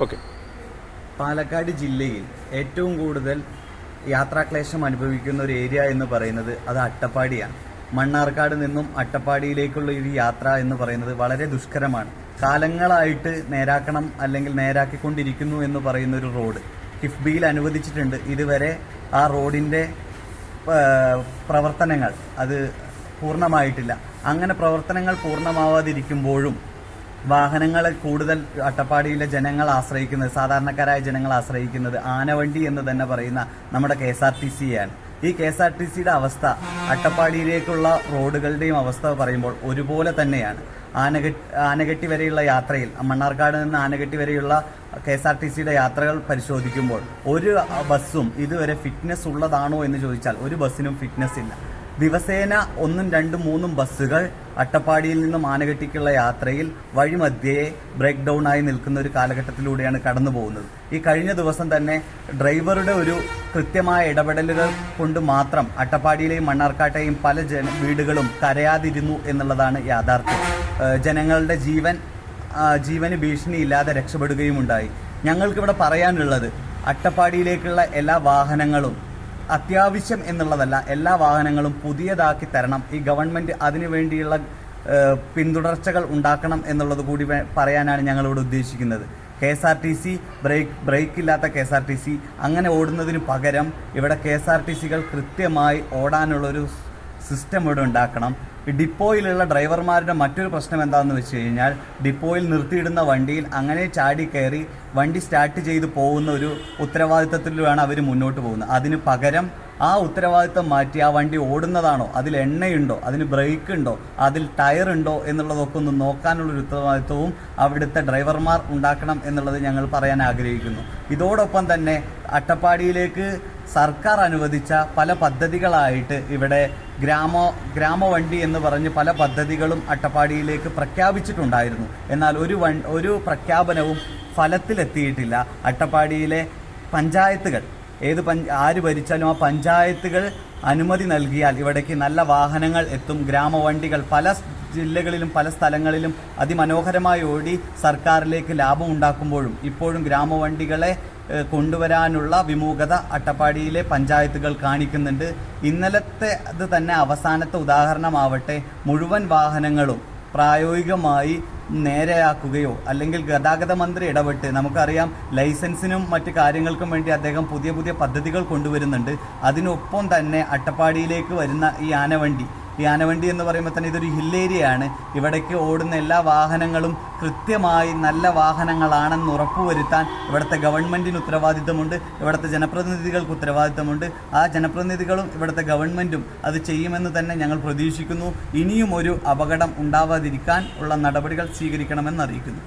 Okay. Palakkad ജില്ലയിൽ ഏറ്റവും കൂടുതൽ യാത്രാക്ലേശം അനുഭവിക്കുന്ന ഒരു ഏരിയ എന്ന് പറയുന്നത് അത് അട്ടപ്പാടിയാണ്. മണ്ണാർക്കാട് നിന്നും അട്ടപ്പാടിയിലേക്കുള്ള ഒരു യാത്ര എന്ന് പറയുന്നത് വളരെ ദുഷ്കരമാണ്. കാലങ്ങളായിട്ട് നേരാക്കണം അല്ലെങ്കിൽ നേരാക്കിക്കൊണ്ടിരിക്കുന്നു എന്ന് പറയുന്ന ഒരു റോഡ് കിഫ്ബിയിൽ അനുവദിച്ചിട്ടുണ്ട്. ഇതുവരെ ആ റോഡിന്റെ പ്രവർത്തനങ്ങൾ അത് പൂർണമായിട്ടില്ല. അങ്ങനെ പ്രവർത്തനങ്ങൾ പൂർണമാവാതിരിക്കുമ്പോഴും വാഹനങ്ങളെ കൂടുതൽ അട്ടപ്പാടിയിലെ ജനങ്ങൾ ആശ്രയിക്കുന്നത് സാധാരണക്കാരായ ജനങ്ങൾ ആശ്രയിക്കുന്നത് ആനവണ്ടി എന്ന് തന്നെ പറയുന്ന നമ്മുടെ കെ എസ് ആർ ടി സിയാണ്. ഈ കെ എസ് ആർ ടി സിയുടെ അവസ്ഥ അട്ടപ്പാടിയിലേക്കുള്ള റോഡുകളുടെയും അവസ്ഥ പറയുമ്പോൾ ഒരുപോലെ തന്നെയാണ്. ആനകെട്ടി ആനകെട്ടി വരെയുള്ള യാത്രയിൽ മണ്ണാർക്കാട് നിന്ന് ആനകെട്ടി വരെയുള്ള കെ എസ് ആർ ടി സിയുടെ യാത്രകൾ പരിശോധിക്കുമ്പോൾ ഒരു ബസ്സും ഇതുവരെ ഫിറ്റ്നസ് ഉള്ളതാണോ എന്ന് ചോദിച്ചാൽ ഒരു ബസ്സിനും ഫിറ്റ്നസ് ഇല്ല. ദിവസേന ഒന്നും രണ്ടും മൂന്നും ബസ്സുകൾ അട്ടപ്പാടിയിൽ നിന്ന് മാനകെട്ടിക്കുള്ള യാത്രയിൽ വഴിമധ്യയെ ബ്രേക്ക് ഡൗൺ ആയി നിൽക്കുന്ന ഒരു കാലഘട്ടത്തിലൂടെയാണ് കടന്നു പോകുന്നത്. ഈ കഴിഞ്ഞ ദിവസം തന്നെ ഡ്രൈവറുടെ ഒരു കൃത്യമായ ഇടപെടലുകൾ കൊണ്ട് മാത്രം അട്ടപ്പാടിയിലെയും മണ്ണാർക്കാട്ടെയും പല ജന വീടുകളും കരയാതിരുന്നു എന്നുള്ളതാണ് യാഥാർത്ഥ്യം. ജനങ്ങളുടെ ജീവൻ ജീവന് ഭീഷണിയില്ലാതെ രക്ഷപ്പെടുകയുമുണ്ടായി ഞങ്ങൾക്കിവിടെ പറയാനുള്ളത് അട്ടപ്പാടിയിലേക്കുള്ള എല്ലാ വാഹനങ്ങളും അത്യാവശ്യം എന്നുള്ളതല്ല എല്ലാ വാഹനങ്ങളും പുതിയതാക്കി തരണം. ഈ ഗവൺമെന്റ് അതിനു വേണ്ടിയുള്ള പിന്തുടർച്ചകൾ ഉണ്ടാക്കണം എന്നുള്ളത് കൂടി പറയാനാണ് ഞങ്ങളിവിടെ ഉദ്ദേശിക്കുന്നത്. K S R T C brake brake ഇല്ലാത്ത K S R T C അങ്ങനെ ഓടുന്നതിന് പകരം ഇവിടെ കെ എസ് ആർ ടി സികൾ കൃത്യമായി ഓടാനുള്ളൊരു സിസ്റ്റം ഇവിടെ ഉണ്ടാക്കണം. ഡിപ്പോയിലുള്ള ഡ്രൈവർമാരുടെ മറ്റൊരു പ്രശ്നം എന്താണെന്ന് വെച്ച് കഴിഞ്ഞാൽ ഡിപ്പോയിൽ നിർത്തിയിടുന്ന വണ്ടിയിൽ അങ്ങനെ ചാടി കയറി വണ്ടി സ്റ്റാർട്ട് ചെയ്ത് പോകുന്ന ഒരു ഉത്തരവാദിത്തത്തിലാണ് അവർ മുന്നോട്ട് പോകുന്നത്. അതിന് പകരം ആ ഉത്തരവാദിത്തം മാറ്റി ആ വണ്ടി ഓടുന്നതാണോ? അതിൽ എണ്ണയുണ്ടോ? അതിന് ബ്രേക്ക് ഉണ്ടോ? അതിൽ ടയർ ഉണ്ടോ എന്നുള്ളതൊക്കെ ഒന്ന് നോക്കാനുള്ളൊരു ഉത്തരവാദിത്വവും അവിടുത്തെ ഡ്രൈവർമാർ ഉണ്ടാക്കണം എന്നുള്ളത് ഞങ്ങൾ പറയാൻ ആഗ്രഹിക്കുന്നു. ഇതോടൊപ്പം തന്നെ അട്ടപ്പാടിയിലേക്ക് സർക്കാർ അനുവദിച്ച പല പദ്ധതികളായിട്ട് ഇവിടെ ഗ്രാമ ഗ്രാമവണ്ടി എന്ന് പറഞ്ഞ് പല പദ്ധതികളും അട്ടപ്പാടിയിലേക്ക് പ്രഖ്യാപിച്ചിട്ടുണ്ടായിരുന്നു. എന്നാൽ ഒരു വൺ ഒരു പ്രഖ്യാപനവും ഫലത്തിലെത്തിയിട്ടില്ല. അട്ടപ്പാടിയിലെ പഞ്ചായത്തുകൾ ഏത് പഞ്ച ആര് ഭരിച്ചാലും ആ പഞ്ചായത്തുകൾ അനുമതി നൽകിയാൽ ഇവിടേക്ക് നല്ല വാഹനങ്ങൾ എത്തും ഗ്രാമവണ്ടികൾ പല ജില്ലകളിലും പല സ്ഥലങ്ങളിലും അതിമനോഹരമായി ഓടി സർക്കാരിലേക്ക് ലാഭം ഉണ്ടാക്കുമ്പോഴും ഇപ്പോഴും ഗ്രാമവണ്ടികളെ കൊണ്ടുവരാനുള്ള വിമുഖത അട്ടപ്പാടിയിലെ പഞ്ചായത്തുകൾ കാണിക്കുന്നുണ്ട്. ഇന്നലത്തെ അത് തന്നെ അവസാനത്തെ ഉദാഹരണമാവട്ടെ. മുഴുവൻ വാഹനങ്ങളും പ്രായോഗികമായി നേരെയാക്കുകയോ അല്ലെങ്കിൽ ഗതാഗത മന്ത്രി ഇടപെട്ട് നമുക്കറിയാം ലൈസൻസിനും മറ്റ് കാര്യങ്ങൾക്കും വേണ്ടി അദ്ദേഹം പുതിയ പുതിയ പദ്ധതികൾ കൊണ്ടുവരുന്നുണ്ട്. അതിനൊപ്പം തന്നെ അട്ടപ്പാടിയിലേക്ക് വരുന്ന ഈ ആനവണ്ടി ഈ ആനവണ്ടി എന്ന് പറയുമ്പോൾ തന്നെ ഇതൊരു ഹില്ലേരിയയാണ് ഇവിടേക്ക് ഓടുന്ന എല്ലാ വാഹനങ്ങളും കൃത്യമായി നല്ല വാഹനങ്ങളാണെന്ന് ഉറപ്പുവരുത്താൻ ഇവിടുത്തെ ഗവൺമെന്റിന് ഉത്തരവാദിത്തമുണ്ട്. ഇവിടുത്തെ ജനപ്രതിനിധികൾക്ക് ഉത്തരവാദിത്തമുണ്ട്. ആ ജനപ്രതിനിധികളും ഇവിടുത്തെ ഗവൺമെന്റും അത് ചെയ്യുമെന്ന് തന്നെ ഞങ്ങൾ പ്രതീക്ഷിക്കുന്നു. ഇനിയും ഒരു അപകടം ഉണ്ടാവാതിരിക്കാൻ ഉള്ള നടപടികൾ സ്വീകരിക്കണമെന്ന് അറിയിക്കുന്നു.